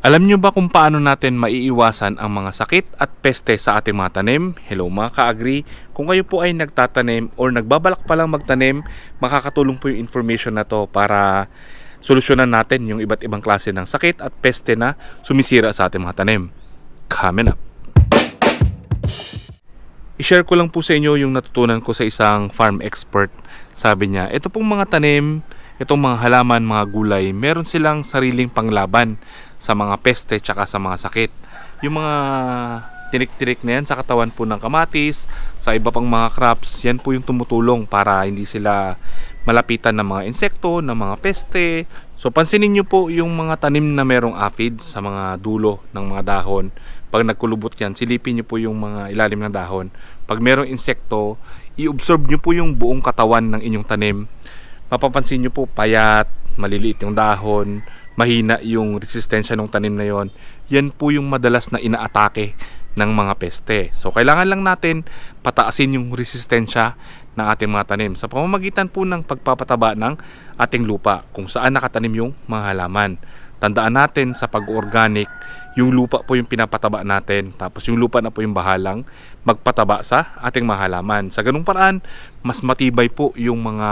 Alam nyo ba kung paano natin maiiwasan ang mga sakit at peste sa ating mga tanim? Hello mga ka-agri. Kung kayo po ay nagtatanim or nagbabalak pa lang magtanim, makakatulong po yung information na to para solusyonan natin yung iba't ibang klase ng sakit at peste na sumisira sa ating mga tanim. Coming up. I-share ko lang po sa inyo yung natutunan ko sa isang farm expert. Sabi niya, ito pong mga tanim, itong mga halaman, mga gulay, meron silang sariling panglaban sa mga peste tsaka sa mga sakit. Yung mga tinik-tinik na yan sa katawan po ng kamatis, sa iba pang mga crops, yan po yung tumutulong para hindi sila malapitan ng mga insekto, ng mga peste. So pansinin nyo po yung mga tanim na merong aphids sa mga dulo ng mga dahon. Pag nagkulubot yan, silipin nyo po yung mga ilalim ng dahon. Pag merong insekto, i-observe nyo po yung buong katawan ng inyong tanim. Mapapansin nyo po payat, maliliit yung dahon, mahina yung resistensya ng tanim na yon. Yan po yung madalas na inaatake ng mga peste. So kailangan lang natin pataasin yung resistensya ng ating mga tanim sa pamamagitan po ng pagpapataba ng ating lupa kung saan nakatanim yung mga halaman. Tandaan natin sa pag-organic, yung lupa po yung pinapataba natin. Tapos yung lupa na po yung bahalang magpataba sa ating mga halaman. Sa ganung paraan, mas matibay po yung mga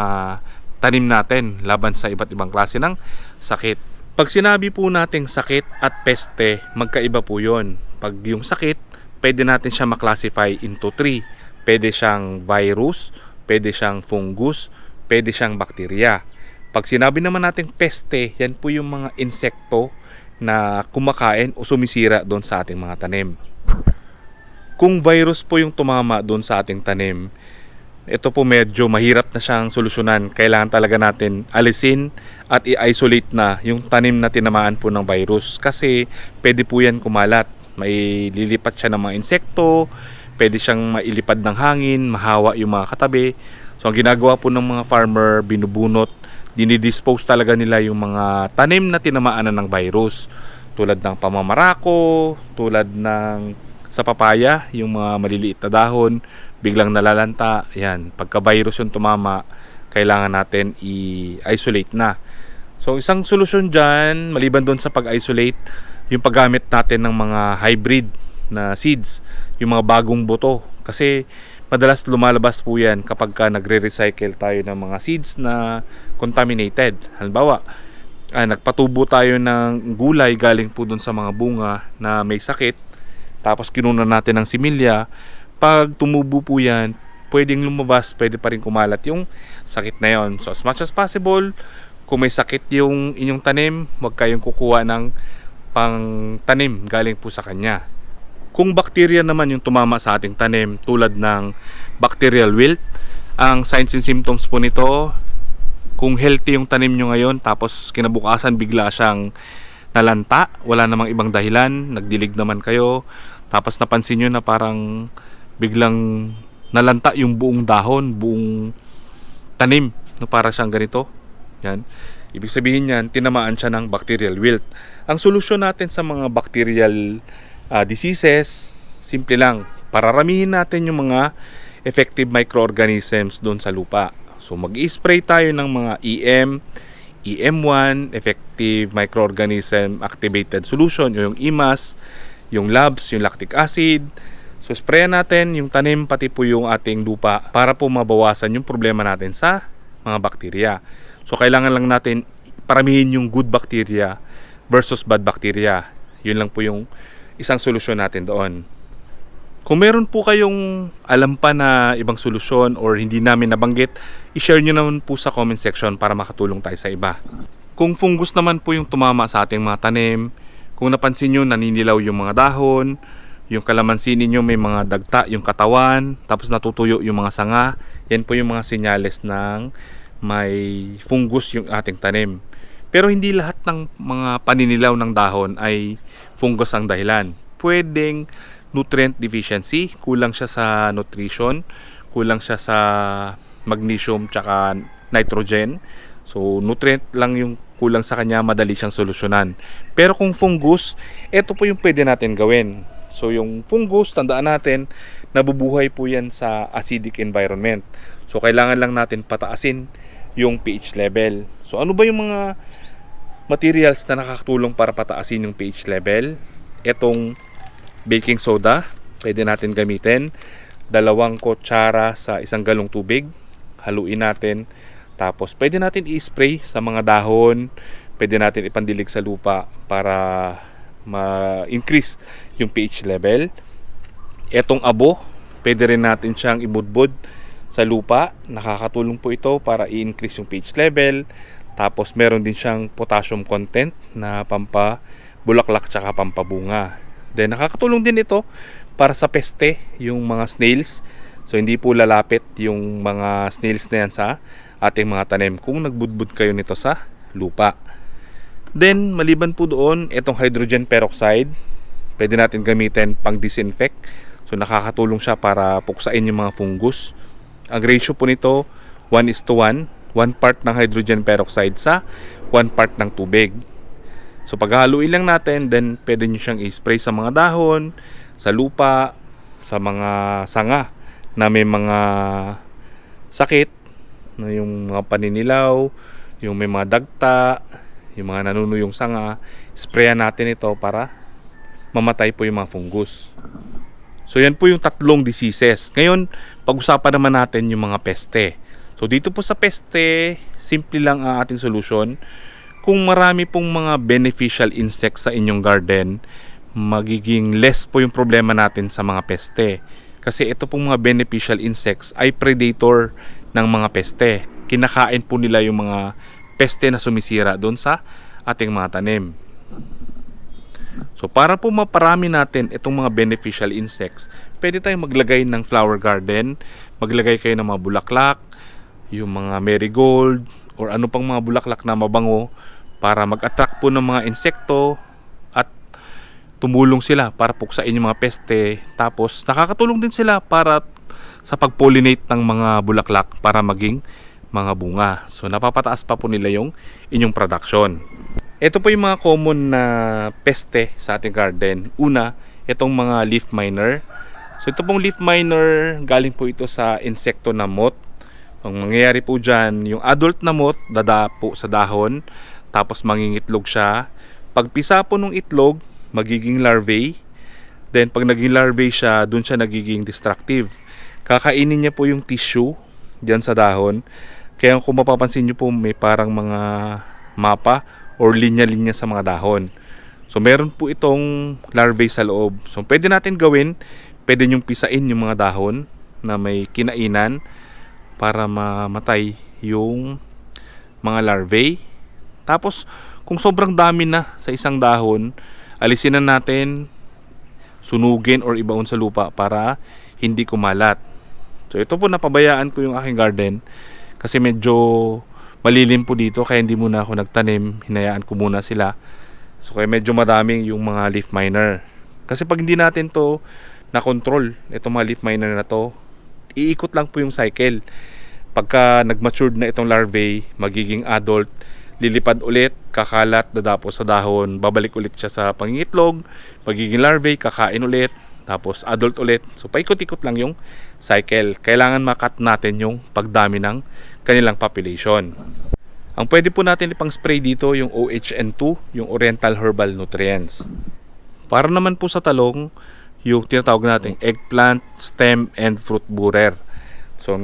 tanim natin laban sa iba't ibang klase ng sakit. Pag sinabi po nating sakit at peste, magkaiba po yon. Pag yung sakit, pwede natin siya maklasify into 3. Pwede siyang virus, pwede siyang fungus, pwede siyang bakterya. Pag sinabi naman nating peste, yan po yung mga insekto na kumakain o sumisira doon sa ating mga tanim. Kung virus po yung tumama doon sa ating tanim, ito po medyo mahirap na siyang solusyonan. Kailangan talaga natin alisin at i-isolate na yung tanim na tinamaan po ng virus. Kasi pwede po yan kumalat. May lilipat siya ng mga insekto, pwede siyang mailipad ng hangin, mahawa yung mga katabi. So ang ginagawa po ng mga farmer, binubunot, dinidispose talaga nila yung mga tanim na tinamaan na ng virus. Tulad ng pamamarako, tulad ng sa papaya, yung mga maliliit na dahon, biglang nalalanta, yan, pagka virus yung tumama, kailangan natin i-isolate na. So isang solusyon dyan, maliban doon sa pag-isolate, yung paggamit natin ng mga hybrid na seeds, yung mga bagong buto. Kasi madalas lumalabas po yan kapag ka nagre-recycle tayo ng mga seeds na contaminated. Halimbawa, ah, nagpatubo tayo ng gulay galing po doon sa mga bunga na may sakit, tapos kinunan natin ng similya, pag tumubo po yan, pwedeng lumabas, pwede pa rin kumalat yung sakit na yon. So as much as possible, kung may sakit yung inyong tanim, huwag kayong kukuha ng pang tanim galing po sa kanya. Kung bakterya naman yung tumama sa ating tanim tulad ng bacterial wilt, ang signs and symptoms po nito, kung healthy yung tanim nyo ngayon tapos kinabukasan bigla siyang nalanta, wala namang ibang dahilan, nagdilig naman kayo, tapos napansin nyo na parang biglang nalanta yung buong dahon, buong tanim, no, para siyang ganito. Yan. Ibig sabihin yan, tinamaan siya ng bacterial wilt. Ang solusyon natin sa mga bacterial ah, diseases, simple lang. Pararamihin natin yung mga effective microorganisms doon sa lupa. So mag-spray tayo ng mga EM, EM1, Effective Microorganism Activated Solution, yung EMAS, yung labs, yung lactic acid. So sprayan natin yung tanim pati po yung ating lupa para po mabawasan yung problema natin sa mga bakterya. So kailangan lang natin paramihin yung good bacteria versus bad bacteria. Yun lang po yung isang solusyon natin doon. Kung meron po kayong alam pa na ibang solusyon or hindi namin nabanggit, i-share nyo naman po sa comment section para makatulong tayo sa iba. Kung fungus naman po yung tumama sa ating mga tanim, kung napansin nyo naninilaw yung mga dahon, yung kalamansi ninyo may mga dagta yung katawan, tapos natutuyo yung mga sanga, yan po yung mga senyales ng may fungus yung ating tanim. Pero hindi lahat ng mga paninilaw ng dahon ay fungus ang dahilan. Pwedeng nutrient deficiency, kulang siya sa nutrition, kulang siya sa magnesium tsaka nitrogen. So nutrient lang yung kulang sa kanya, madali siyang solusyonan. Pero kung fungus, ito po yung pwede natin gawin. So yung fungus, tandaan natin, nabubuhay po yan sa acidic environment. So kailangan lang natin pataasin yung pH level. So ano ba yung mga materials na nakakatulong para pataasin yung pH level. Itong baking soda, pwede natin gamitin. Dalawang kutsara sa isang galong tubig. Haluin natin. Tapos pwede natin i-spray sa mga dahon. Pwede natin ipandilig sa lupa para ma-increase yung pH level. Etong abo, pwede rin natin siyang ibudbud sa lupa. Nakakatulong po ito para i-increase yung pH level. Tapos meron din siyang potassium content na pampa bulaklak tsaka pampabunga. Then nakakatulong din ito para sa peste, yung mga snails. So hindi po lalapit yung mga snails na yan sa ating mga tanim kung nagbudbud kayo nito sa lupa. Then maliban po doon, itong hydrogen peroxide, pwede natin gamitin pang disinfect. So nakakatulong siya para puksain yung mga fungus. Ang ratio po nito 1 is to 1, 1 part ng hydrogen peroxide sa 1 part ng tubig. So paghahaluin lang natin, then pwede nyo siyang i-spray sa mga dahon, sa lupa, sa mga sanga na may mga sakit, na yung mga paninilaw, yung may mga dagta, yung mga nanunuyong sanga, sprayan natin ito para mamatay po yung mga fungus. So yan po yung tatlong diseases. Ngayon, pag-usapan naman natin yung mga peste. So dito po sa peste, simple lang ang ating solution. Kung marami pong mga beneficial insects sa inyong garden, magiging less po yung problema natin sa mga peste. Kasi ito pong mga beneficial insects ay predator ng mga peste. Kinakain po nila yung mga peste na sumisira doon sa ating mga tanim. So para po maparami natin itong mga beneficial insects, pwede tayong maglagay ng flower garden, maglagay kayo ng mga bulaklak, yung mga marigold, or ano pang mga bulaklak na mabango para mag-attract po ng mga insekto at tumulong sila para puksain yung mga peste. Tapos nakakatulong din sila para sa pag-pollinate ng mga bulaklak para maging mga bunga. So napapataas pa po nila yung inyong production. Ito po yung mga common na peste sa ating garden. Una, itong mga leaf miner. So ito pong leaf miner, galing po ito sa insekto na moth. Ang mangyayari po dyan, yung adult na moth, dada po sa dahon, tapos mangingitlog siya. Pagpisa po ng itlog, magiging larvae. Then pag naging larvae siya, dun siya nagiging destructive. Kakainin niya po yung tissue diyan sa dahon. Kaya kung mapapansin niyo po, may parang mga mapa or linya-linya sa mga dahon. So meron po itong larvae sa loob. So pwede natin gawin, pwede nyong pisain yung mga dahon na may kinainan para mamatay yung mga larvae. Tapos kung sobrang dami na sa isang dahon, alisin na natin, sunugin or ibaon sa lupa para hindi kumalat. So ito po napabayaan ko yung aking garden kasi medyo malilim po dito kaya hindi muna ako nagtanim, hinayaan ko muna sila. So kaya medyo madaming yung mga leaf miner. Kasi pag hindi natin to na control, itong mga leaf miner na to, iikot lang po yung cycle. Pagka nag-matured na itong larvae, magiging adult, lilipad ulit, kakalat, dadapo sa dahon, babalik ulit siya sa pangingitlog, magiging larvae, kakain ulit, tapos adult ulit. So paikot-ikot lang yung cycle. Kailangan makat natin yung pagdami ng kanilang population. Ang pwede po natin ipang spray dito yung OHN2, yung Oriental Herbal Nutrients. Para naman po sa talong, yung tinatawag nating eggplant, stem, and fruit borer. So,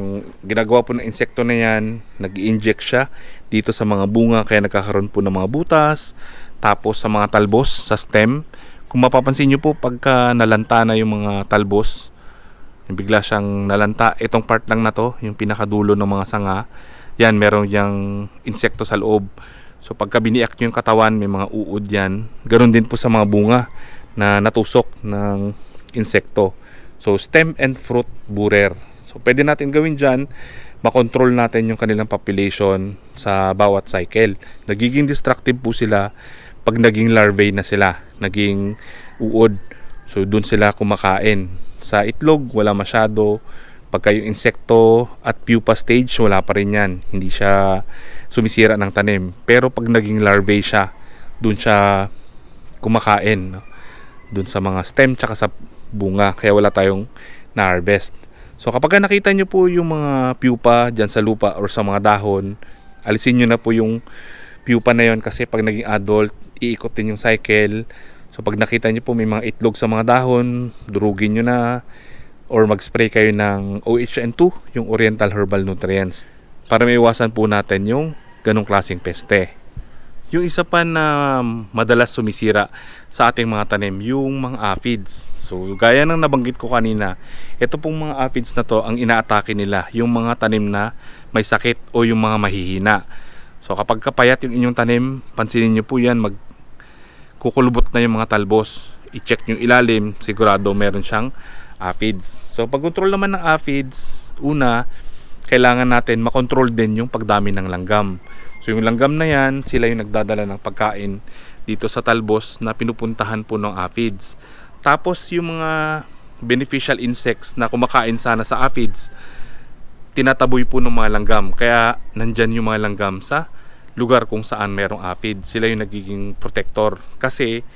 ginagawa po ng insekto na yan, nag inject siya dito sa mga bunga kaya nagkakaroon po ng mga butas, tapos sa mga talbos, sa stem. Kung mapapansin nyo po, pagka nalanta na yung mga talbos, bigla siyang nalanta, itong part lang na to, yung pinakadulo ng mga sanga, yan, meron yung insekto sa loob. So pagka biniak nyo yung katawan, may mga uod yan. Ganon din po sa mga bunga na natusok ng insekto. So stem and fruit borer. So pwede natin gawin dyan, makontrol natin yung kanilang population sa bawat cycle. Nagiging destructive po sila pag naging larvae na sila, naging uod. So doon sila kumakain. Sa itlog, wala masyado. Pagka yung insekto at pupa stage, wala pa rin yan. Hindi siya sumisira ng tanim. Pero pag naging larvae siya, doon siya kumakain. No? Doon sa mga stem tsaka sa bunga. Kaya wala tayong na-harvest. So kapag nakita nyo po yung mga pupa dyan sa lupa or sa mga dahon, alisin nyo na po yung pupa na yon kasi pag naging adult, iikot din yung cycle. So pag nakita nyo po may mga itlog sa mga dahon, durugin nyo na or mag-spray kayo ng OHN2, yung Oriental Herbal Nutrients para maiwasan po natin yung ganong klaseng peste. Yung isa pa na madalas sumisira sa ating mga tanim, yung mga aphids. So, gaya ng nabanggit ko kanina, ito pong mga aphids na to, ang inaatake nila, yung mga tanim na may sakit o yung mga mahihina. So, kapag kapayat yung inyong tanim, pansinin nyo po yan, mag kukulubot na yung mga talbos. I-check yung ilalim, sigurado meron siyang aphids. So, pag-control naman ng aphids, una, kailangan natin makontrol din yung pagdami ng langgam. So yung langgam na yan, sila yung nagdadala ng pagkain dito sa talbos na pinupuntahan po ng aphids. Tapos yung mga beneficial insects na kumakain sana sa aphids, tinataboy po ng mga langgam. Kaya nandyan yung mga langgam sa lugar kung saan merong aphid. Sila yung nagiging protector. Kasi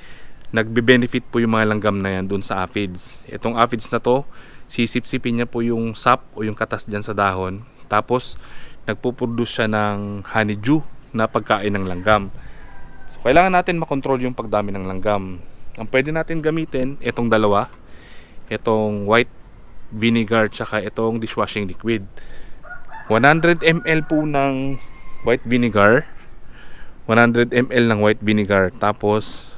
nagbe-benefit po yung mga langgam na yan dun sa aphids. Itong aphids na to, sisip-sipin niya po yung sap o yung katas dyan sa dahon. Tapos, nagpuproduce siya ng honeydew na pagkain ng langgam. So, kailangan natin makontrol yung pagdami ng langgam. Ang pwede natin gamitin, itong dalawa. Itong white vinegar tsaka itong dishwashing liquid. 100 ml po ng white vinegar. 100 ml ng white vinegar. Tapos,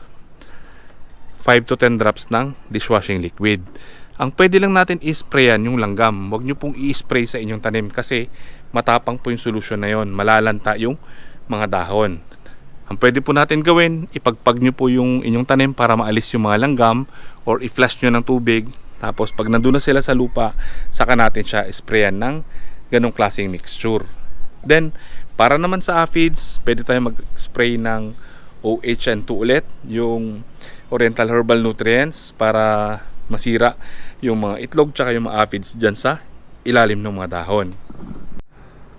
5 to 10 drops ng dishwashing liquid. Ang pwede lang natin i-sprayan yung langgam. Huwag nyo pong i-spray sa inyong tanim kasi matapang po yung solusyon na yon. Malalanta yung mga dahon. Ang pwede po natin gawin, ipagpag nyo po yung inyong tanim para maalis yung mga langgam or i-flush nyo ng tubig. Tapos pag nandun na sila sa lupa, saka natin siya sprayan ng ganong klaseng mixture. Then, para naman sa aphids, pwede tayo mag-spray ng OHN2 ulit, yung Oriental Herbal Nutrients para masira yung mga itlog tsaka yung mga aphids dyan sa ilalim ng mga dahon.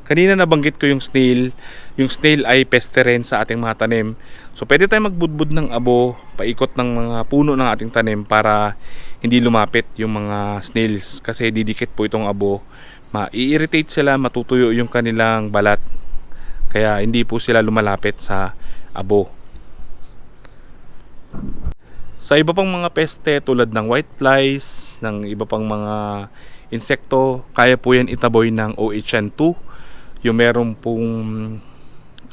Kanina nabanggit ko yung snail. Yung snail ay peste rin sa ating mga tanim. So pwede tayo magbudbud ng abo, paikot ng mga puno ng ating tanim para hindi lumapit yung mga snails. Kasi didikit po itong abo. Ma-irritate sila, matutuyo yung kanilang balat. Kaya hindi po sila lumalapit sa abo. Sa iba pang mga peste tulad ng white flies, ng iba pang mga insekto, kaya po yan itaboy ng OHN2. Yung meron pong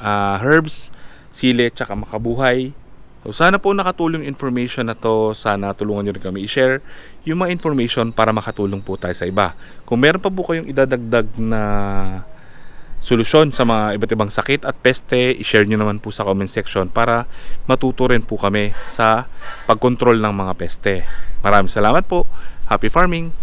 ah, herbs, sili, tsaka makabuhay. So, sana po nakatulong information na to. Sana tulungan nyo rin kami i-share yung mga information para makatulong po tayo sa iba. Kung meron pa po kayong idadagdag na solusyon sa mga iba't ibang sakit at peste, i-share nyo naman po sa comment section para matuto rin po kami sa pagkontrol ng mga peste. Maraming salamat po. Happy farming!